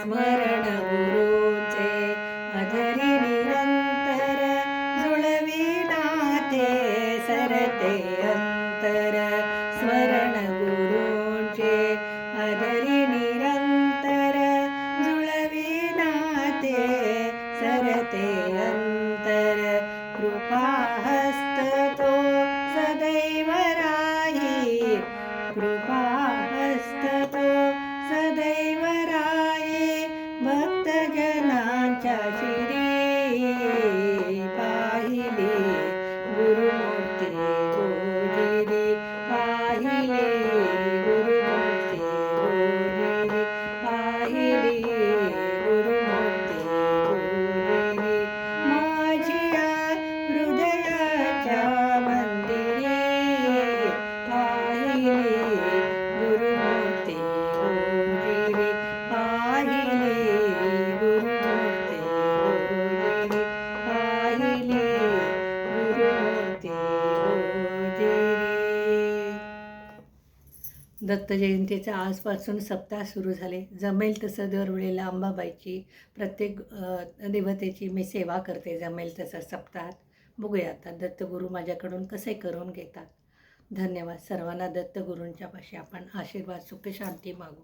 स्मरण गुरुचे अधरी निरंतर जुळविनाते सरते अंतर. कृपा हस्त सदैव राये भक्तजनांच्या शिरी. पाहिले गुरुमूर्ती गोजिरी पाहिले दत्त जयंतीचा आजपासून सप्ताह सुरू झाले. जमेल तसं दरवेळेला अंबाबाईची प्रत्येक देवतेची मी सेवा करते जमेल तसं सप्ताहात. बघूया आता दत्तगुरू माझ्याकडून कसे करून घेतात. धन्यवाद. सर्वांना दत्तगुरूंच्या पाशी आपण आशीर्वाद सुख शांती मागू.